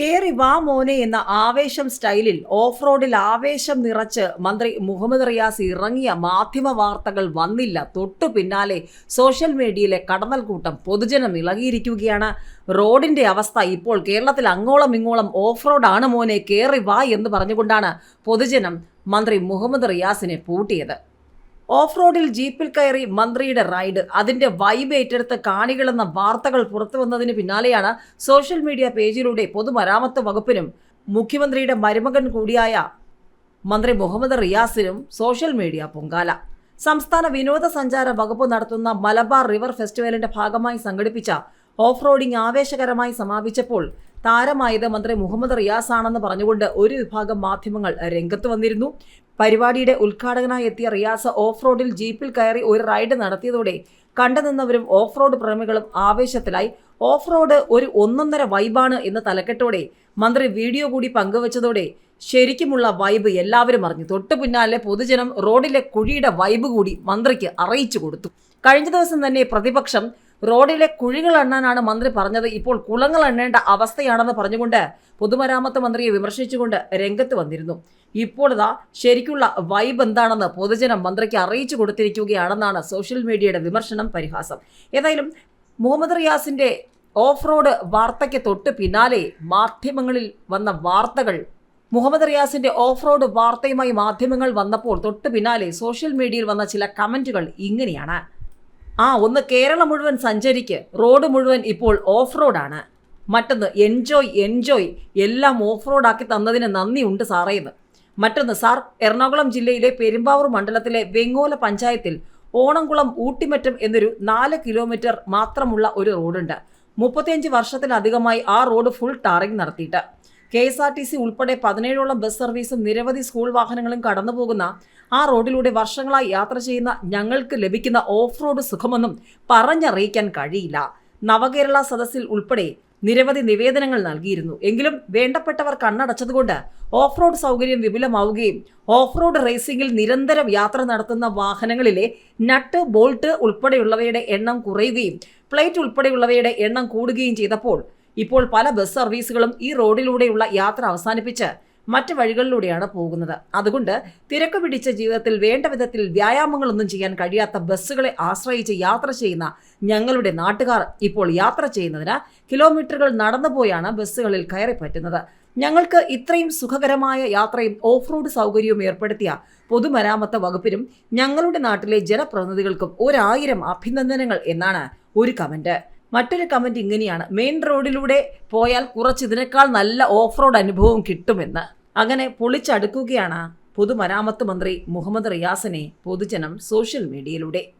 കേറി വാ മോനെ എന്ന ആവേശം സ്റ്റൈലിൽ ഓഫ് റോഡിൽ ആവേശം നിറച്ച് മന്ത്രി മുഹമ്മദ് റിയാസ് ഇറങ്ങിയ മാധ്യമ വാർത്തകൾ വന്നില്ല. തൊട്ടു പിന്നാലെ സോഷ്യൽ മീഡിയയിലെ കടന്നൽ കൂട്ടം പൊതുജനം ഇളകിയിരിക്കുകയാണ്. റോഡിന്റെ അവസ്ഥ ഇപ്പോൾ കേരളത്തിൽ അങ്ങോളം ഇങ്ങോളം ഓഫ് റോഡാണ് മോനെ കേറി വാ എന്ന് പറഞ്ഞുകൊണ്ടാണ് പൊതുജനം മന്ത്രി മുഹമ്മദ് റിയാസിനെ പൂട്ടിയത്. ഓഫ് റോഡിൽ ജീപ്പിൽ കയറി മന്ത്രിയുടെ റൈഡ്. അതിന്റെ വൈബ് ഏറ്റെടുത്ത് കാണികളെന്ന വാർത്തകൾ പുറത്തു വന്നതിന് പിന്നാലെയാണ് സോഷ്യൽ മീഡിയ പേജിലൂടെ പൊതുമരാമത്ത് വകുപ്പിനും മുഖ്യമന്ത്രിയുടെ മരുമകൻ കൂടിയായ മന്ത്രി മുഹമ്മദ് റിയാസിനും സോഷ്യൽ മീഡിയ പൊങ്കാല. സംസ്ഥാന വിനോദസഞ്ചാര വകുപ്പ് നടത്തുന്ന മലബാർ റിവർ ഫെസ്റ്റിവലിന്റെ ഭാഗമായി സംഘടിപ്പിച്ച ഓഫ് റോഡിംഗ് ആവേശകരമായി സമാപിച്ചപ്പോൾ താരമായത് മന്ത്രി മുഹമ്മദ് റിയാസ് ആണെന്ന് പറഞ്ഞുകൊണ്ട് ഒരു വിഭാഗം മാധ്യമങ്ങൾ രംഗത്ത് വന്നിരുന്നു. പരിപാടിയുടെ ഉദ്ഘാടകനായി എത്തിയ റിയാസ് ഓഫ് റോഡിൽ ജീപ്പിൽ കയറി ഒരു റൈഡ് നടത്തിയതോടെ കണ്ടുനിന്നവരും ഓഫ് റോഡ് പ്രേമികളും ആവേശത്തിലായി. ഓഫ് റോഡ് ഒരു ഒന്നൊന്നര വൈബാണ് എന്ന തലക്കെട്ടോടെ മന്ത്രി വീഡിയോ കൂടി പങ്കുവച്ചതോടെ ശരിക്കുമുള്ള വൈബ് എല്ലാവരും അറിഞ്ഞു. തൊട്ടു പിന്നാലെ പൊതുജനം റോഡിലെ കുഴിയുടെ വൈബ് കൂടി മന്ത്രിക്ക് അറിയിച്ചു കൊടുത്തു. കഴിഞ്ഞ ദിവസം തന്നെ പ്രതിപക്ഷം റോഡിലെ കുഴികൾ എണ്ണാനാണ് മന്ത്രി പറഞ്ഞത്. ഇപ്പോൾ കുളങ്ങൾ എണ്ണേണ്ട അവസ്ഥയാണെന്ന് പറഞ്ഞുകൊണ്ട് പൊതുമരാമത്ത് മന്ത്രിയെ വിമർശിച്ചുകൊണ്ട് രംഗത്ത് വന്നിരുന്നു. ഇപ്പോൾ ഇതാ ശരിക്കുള്ള വൈബ് എന്താണെന്ന് പൊതുജനം മന്ത്രിക്ക് അറിയിച്ചു കൊടുത്തിരിക്കുകയാണെന്നാണ് സോഷ്യൽ മീഡിയയുടെ വിമർശനം പരിഹാസം. ഏതായാലും മുഹമ്മദ് റിയാസിന്റെ ഓഫ് റോഡ് വാർത്തയ്ക്ക് തൊട്ട് പിന്നാലെ മാധ്യമങ്ങളിൽ വന്ന വാർത്തകൾ മുഹമ്മദ് റിയാസിന്റെ ഓഫ് റോഡ് വാർത്തയുമായി മാധ്യമങ്ങൾ വന്നപ്പോൾ തൊട്ട് പിന്നാലെ സോഷ്യൽ മീഡിയയിൽ വന്ന ചില കമന്റുകൾ ഇങ്ങനെയാണ്. ആ ഒന്ന് കേരളം മുഴുവൻ സഞ്ചരിക്ക് റോഡ് മുഴുവൻ ഇപ്പോൾ ഓഫ് റോഡാണ് മറ്റൊന്ന് എൻജോയ് എൻജോയ് എല്ലാം ഓഫ് റോഡാക്കി തന്നതിന് നന്ദിയുണ്ട് സാറേ എന്ന്. മറ്റൊന്ന് സാർ എറണാകുളം ജില്ലയിലെ പെരുമ്പാവൂർ മണ്ഡലത്തിലെ വെങ്ങോല പഞ്ചായത്തിൽ ഓണംകുളം ഊട്ടിമറ്റം എന്നൊരു നാല് കിലോമീറ്റർ മാത്രമുള്ള ഒരു റോഡുണ്ട്. മുപ്പത്തിയഞ്ച് വർഷത്തിലധികമായി ആ റോഡ് ഫുൾ ടാറിംഗ് നടത്തിയിട്ട്. K S R T C ഉൾപ്പെടെ പതിനേഴോളം ബസ് സർവീസും നിരവധി സ്കൂൾ വാഹനങ്ങളും കടന്നുപോകുന്ന ആ റോഡിലൂടെ വർഷങ്ങളായി യാത്ര ചെയ്യുന്ന ഞങ്ങൾക്ക് ലഭിക്കുന്ന ഓഫ് റോഡ് സുഖമൊന്നും പറഞ്ഞറിയിക്കാൻ കഴിയില്ല. നവകേരള സദസ്സിൽ ഉൾപ്പെടെ നിരവധി നിവേദനങ്ങൾ നൽകിയിരുന്നു. എങ്കിലും വേണ്ടപ്പെട്ടവർ കണ്ണടച്ചതുകൊണ്ട് ഓഫ് റോഡ് സൗകര്യം വിപുലമാവുകയും ഓഫ് റോഡ് റേസിംഗിൽ നിരന്തരം യാത്ര നടത്തുന്ന വാഹനങ്ങളിലെ നട്ട് ബോൾട്ട് ഉൾപ്പെടെയുള്ളവയുടെ എണ്ണം കുറയുകയും പ്ലേറ്റ് ഉൾപ്പെടെയുള്ളവയുടെ എണ്ണം കൂടുകയും ചെയ്തപ്പോൾ ഇപ്പോൾ പല ബസ് സർവീസുകളും ഈ റോഡിലൂടെയുള്ള യാത്ര അവസാനിപ്പിച്ച് മറ്റ് വഴികളിലൂടെയാണ് പോകുന്നത്. അതുകൊണ്ട് തിരക്ക് പിടിച്ച ജീവിതത്തിൽ വേണ്ട വിധത്തിൽ വ്യായാമങ്ങളൊന്നും ചെയ്യാൻ കഴിയാത്ത ബസ്സുകളെ ആശ്രയിച്ച് യാത്ര ചെയ്യുന്ന ഞങ്ങളുടെ നാട്ടുകാർ ഇപ്പോൾ യാത്ര ചെയ്യുന്നതിന് കിലോമീറ്ററുകൾ നടന്നുപോയാണ് ബസ്സുകളിൽ കയറി പറ്റുന്നത്. ഞങ്ങൾക്ക് ഇത്രയും സുഖകരമായ യാത്രയും ഓഫ് റോഡ് സൗകര്യവും ഏർപ്പെടുത്തിയ പൊതുമരാമത്ത് വകുപ്പിനും ഞങ്ങളുടെ നാട്ടിലെ ജനപ്രതിനിധികൾക്കും ഒരായിരം അഭിനന്ദനങ്ങൾ എന്നാണ് ഒരു കമന്റ്. മറ്റൊരു കമന്റ് ഇങ്ങനെയാണ്. മെയിൻ റോഡിലൂടെ പോയാൽ കുറച്ച് ഇതിനേക്കാൾ നല്ല ഓഫ് റോഡ് അനുഭവം കിട്ടുമെന്ന്. അങ്ങനെ പൊളിച്ചടുക്കുകയാണ് പൊതുമരാമത്ത് മന്ത്രി മുഹമ്മദ് റിയാസിനെ പൊതുജനം സോഷ്യൽ മീഡിയയിലൂടെ.